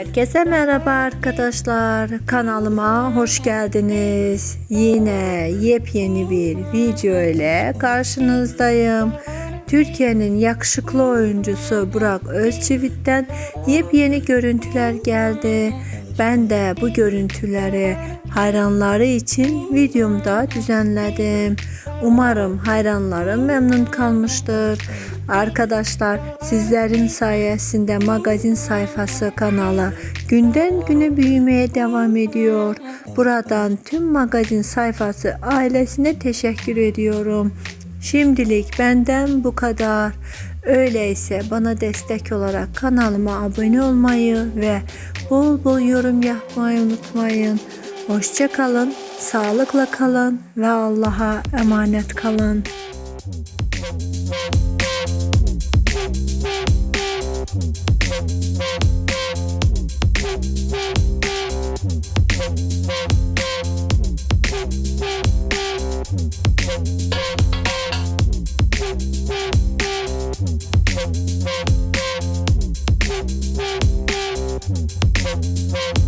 Herkese merhaba arkadaşlar. Kanalıma hoş geldiniz. Yine yepyeni bir video ile karşınızdayım. Türkiye'nin yakışıklı oyuncusu Burak Özçivit'ten yepyeni görüntüler geldi. Ben de bu görüntüleri hayranları için videomda düzenledim. Umarım hayranlarım memnun kalmıştır. Arkadaşlar sizlerin sayesinde magazin sayfası kanalı günden güne büyümeye devam ediyor. Buradan tüm magazin sayfası ailesine teşekkür ediyorum. Şimdilik benden bu kadar. Öyleyse bana destek olarak kanalıma abone olmayı ve bol bol yorum yapmayı unutmayın. Hoşça kalın, sağlıkla kalın ve Allah'a emanet kalın. Thank